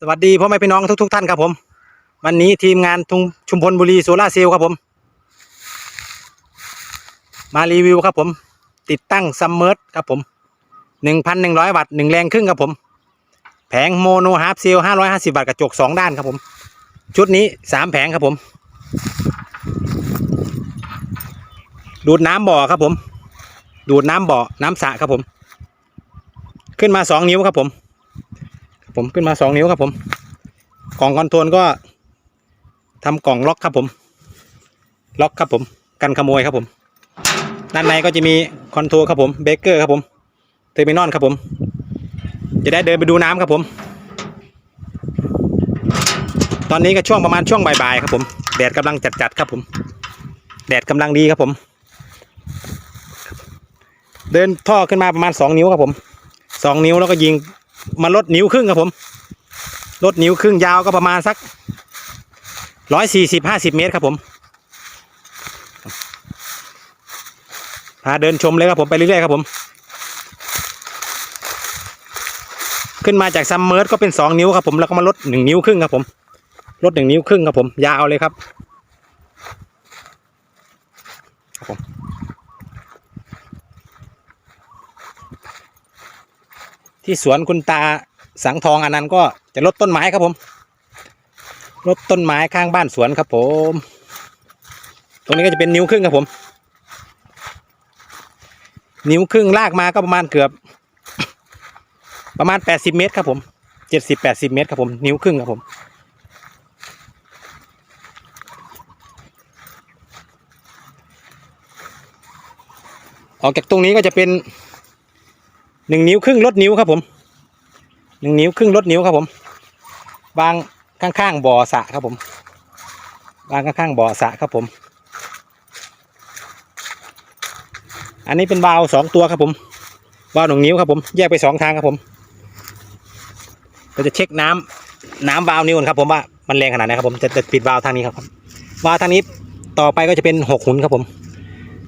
สวัสดีพ่อแม่พี่น้องทุกทุกๆท่านครับผม วันนี้ทีมงานทุงชุมพลบุรีโซล่าเซลล์ครับผม มารีวิวครับผม ติดตั้งซัมเมอร์ครับผมหนึ่งพันหนึ่งร้อยวัตต์หนึ่งแรงครึ่งครับผม แผงโมโนฮาร์ปเซลล์ห้าร้อยห้าสิบวัตต์กระจกสองด้านครับผม ชุดนี้สามแผงครับผม ดูดน้ำบ่อครับผม ดูดน้ำบ่อน้ำสระครับผม ขึ้นมาสองนิ้วครับผม ผมขึ้นมาสองนิ้วครับผม กล่องคอนโทรลก็ทำกล่องล็อกครับผม ล็อกครับผม กันขโมยครับผม ด้านในก็จะมีคอนโทรลครับผมเบเกอร์ครับผมเทอร์มินอลครับผม จะได้เดินไปดูน้ำครับผม ตอนนี้ก็ช่วงประมาณช่วงบ่ายๆครับผม แดดกำลังจัดๆครับผม แดดกำลังดีครับผม เดินท่อขึ้นมาประมาณสองนิ้วครับผมสองนิ้วแล้วก็ยิง มาลดนิ้วครึ่งครับผม ลดนิ้วครึ่งยาวก็ประมาณสักร้อยสี่สิบห้าสิบเมตรครับผมพาเดินชมเลยครับผมไปเรื่อยๆครับผม ขึ้นมาจากซัมเมอร์ก็เป็นสองนิ้วครับผมแล้วก็มาลดหนึ่งนิ้วครึ่งครับผม ลดหนึ่งนิ้วครึ่งครับผม ยาวเลยครับครับผม ที่สวนคุณตาสังทองอันนั้นก็จะลดต้นไม้ครับผม ลดต้นไม้ข้างบ้านสวนครับผม ตรงนี้ก็จะเป็นนิ้วครึ่งครับผม นิ้วครึ่งลากมาก็ประมาณเกือบ ประมาณแปดสิบเมตรครับผมเจ็ดสิบแปดสิบเมตรครับผม นิ้วครึ่งครับผมออกจากตรงนี้ก็จะเป็น หนึ่งนิ้วครึ่งลดนิ้วครับผมหนึ่งนิ้วครึ่งลดนิ้วครับผม วางข้างๆบ่อสะครับผม วางข้างๆบ่อสะครับผม อันนี้เป็นวาล์วสองตัวครับผมวาล์วหนึ่งนิ้วครับผมแยกไปสองทางครับผมเราจะเช็คน้ำน้ำวาล์วนิ้วนครับผมว่ามันแรงขนาดไหนครับผมจะจะปิดวาล์วทางนี้ครับวาล์วทางนี้ต่อไปก็จะเป็นหกหุนครับผม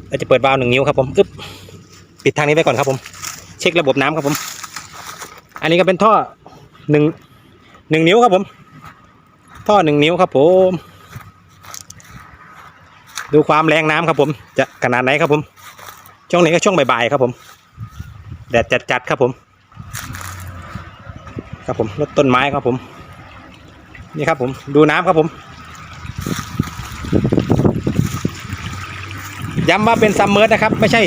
เราจะเปิดวาล์วหนึ่งนิ้วครับผมอึ๊บปิดทางนี้ไว้ก่อนครับผม เช็คระบบน้ำครับผม อันนี้ก็เป็นท่อหนึ่งหนึ่งนิ้วครับผม ท่อหนึ่งนิ้วครับผม ดูความแรงน้ำครับผม จะขนาดไหนครับผม ช่วงนี้ก็ช่วงบ่ายๆครับผม แดดจัดๆครับผม ครับผมรถต้นไม้ครับผม นี่ครับผม ดูน้ำครับผมย้ำว่าเป็นซัมเมอร์นะครับ ไม่ใช่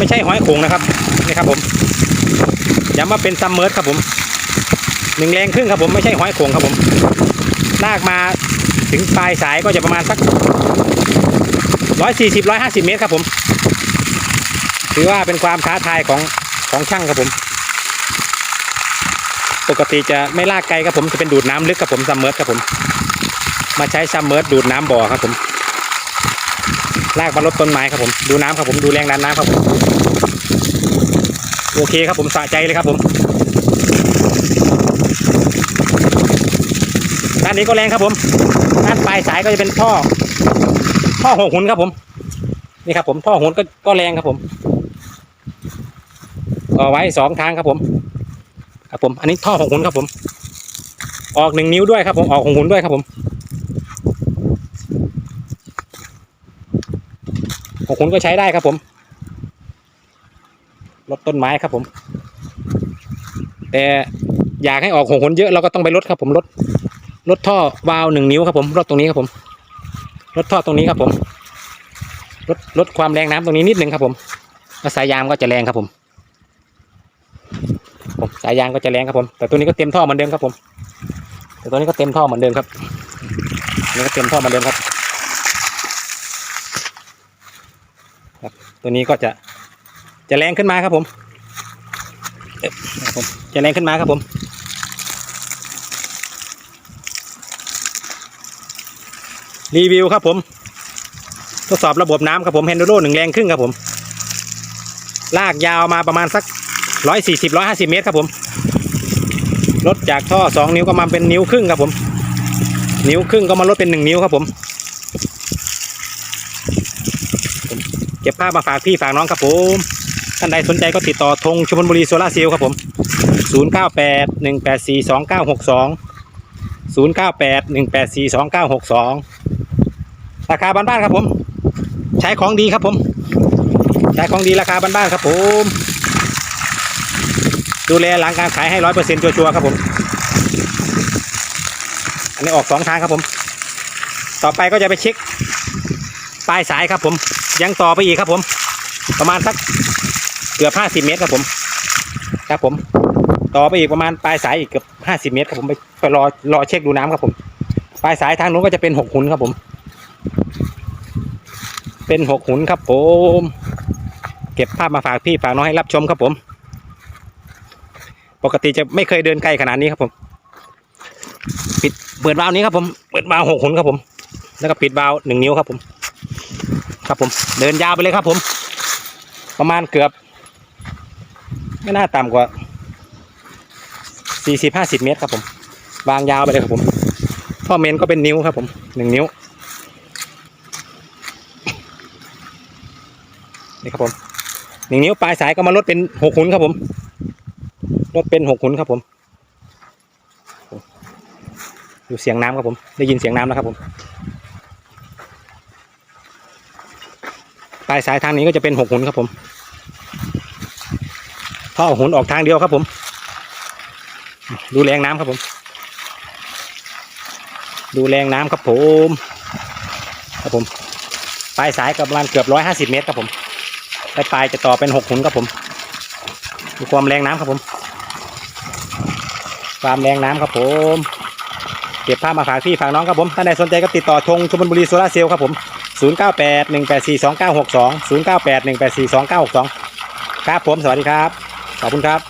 ไม่ใช่หอยโขงนะครับนี่ครับผมย้ำว่าเป็นซัมเมอร์ครับผมหนึ่งแรงครึ่งครับผมไม่ใช่หอยโขงครับผมลากมาถึงปลายสายก็จะประมาณสักร้อยสี่สิบร้อยห้าสิบเมตรครับผมถือว่าเป็นความท้าทายของของช่างครับผม ปกติจะไม่ลากไกลครับผมจะเป็นดูดน้ำลึกครับผมซัมเมอร์ครับผม มาใช้ซัมเมอร์ดูดน้ำบ่อครับผม ลากมาลดต้นไม้ครับผมดูน้ำครับผมดูแรงดันน้ำครับผมโอเคครับผมสะใจเลยครับผมด้านนี้ก็แรงครับผมด้านปลายสายก็จะเป็นท่อท่อหกหุนครับผม นี่ครับผมท่อหกหุนก็ก็แรงครับผมต่อไว้สองทางครับผม ครับผม อันนี้ท่อหกหุนครับผม ออกหนึ่งนิ้วด้วยครับผมออกหกหุนด้วยครับผม หกหุนก็ใช้ได้ครับผมลดต้นไม้ครับผม แต่อยากให้ออกหกหุนเยอะเราก็ต้องไปลดครับผมลดลดท่อวาล์วหนึ่งนิ้วครับผมลดตรงนี้ครับผมลดท่อตรงนี้ครับผมลดลดความแรงน้ำตรงนี้นิดนึงครับผมแล้วสายยางก็จะแรงครับผมผมสายยางก็จะแรงครับผม แต่ตัวนี้ก็เต็มท่อเหมือนเดิมครับผม แต่ตัวนี้ก็เต็มท่อเหมือนเดิมครับนนี้ก็เต็มท่อเหมือนเดิมครับ ตัวนี้ก็จะจะแรงขึ้นมาครับผมจะแรงขึ้นมาครับผมรีวิวครับผม ทดสอบระบบน้ำครับผมเฮนโดโรหนึ่งแรงครึ่งครับผม ลากยาวมาประมาณสักร้อยสี่สิบร้อยห้าสิบเมตรครับผมลดจากท่อสองนิ้วก็มาเป็นนิ้วครึ่งครับผม นิ้วครึ่งก็มาลดเป็นหนึ่งนิ้วครับผม เก็บภาพมาฝากพี่ฝากน้องครับผมท่านใดสนใจก็ติดต่อธงชุมพลบุรีโซลาเซลล์ครับผมศูนย์เก้าแปดหนึ่งแปดสี่สองเก้าหกสองศูนย์เก้าแปดหนึ่งแปดสี่สองเก้าหกสองราคาบ้านๆครับผม ใช้ของดีครับผม ใช้ของดีราคาบ้านๆครับผม ดูแลหลังการขายให้ร้อยเปอร์เซ็นต์ชัวร์ๆครับผม อันนี้ออกสองทางครับผม ต่อไปก็จะไปเช็คปลายสายครับผม ยังต่อไปอีกครับผม ประมาณสักเกือบห้าสิบเมตรครับผม ครับผม ต่อไปอีกประมาณปลายสายอีกเกือบห้าสิบเมตรครับผมไปไปรอรอเช็คดูน้ำครับผม ปลายสายทางนู้นก็จะเป็นหกหุนครับผม เป็นหกหุนครับผม เก็บภาพมาฝากพี่ฝากน้องให้รับชมครับผม ปกติจะไม่เคยเดินไกลขนาดนี้ครับผม ปิดเปิดวาล์วนี้ครับผม เปิดวาล์วหกหุนครับผม แล้วก็ปิดวาล์วหนึ่งนิ้วครับผม ครับผม เดินยาวไปเลยครับผม ประมาณเกือบ ไม่น่าต่ำกว่าสี่สิบห้าสิบเมตรครับผม วางยาวไปเลยครับผมท่อเมนก็เป็นนิ้วครับผมหนึ่งนิ้วนี่ครับผมหนึ่งนิ้วปลายสายก็มาลดเป็นหกหุนครับผมลดเป็นหกหุนครับผมดูเสียงน้ำครับผม ได้ยินเสียงน้ำแล้วครับผม ปลายสายทางนี้ก็จะเป็นหกหุนครับผมท่อหุนออกทางเดียวครับผม ดูแรงน้ำครับผม ดูแรงน้ำครับผม ครับผมปลายสายกับประมาณเกือบร้อยห้าสิบเมตรครับผมปลายปลายจะต่อเป็นหกหุนครับผมดูความแรงน้ำครับผม ความแรงน้ำครับผมเก็บภาพมาฝากพี่ฝากน้องครับผม ถ้าใดสนใจก็ติดต่อธงชมบุรีโซลาเซลล์ครับผม 098 184 2962 098 184 2962 ครับผม สวัสดีครับ ขอบคุณครับ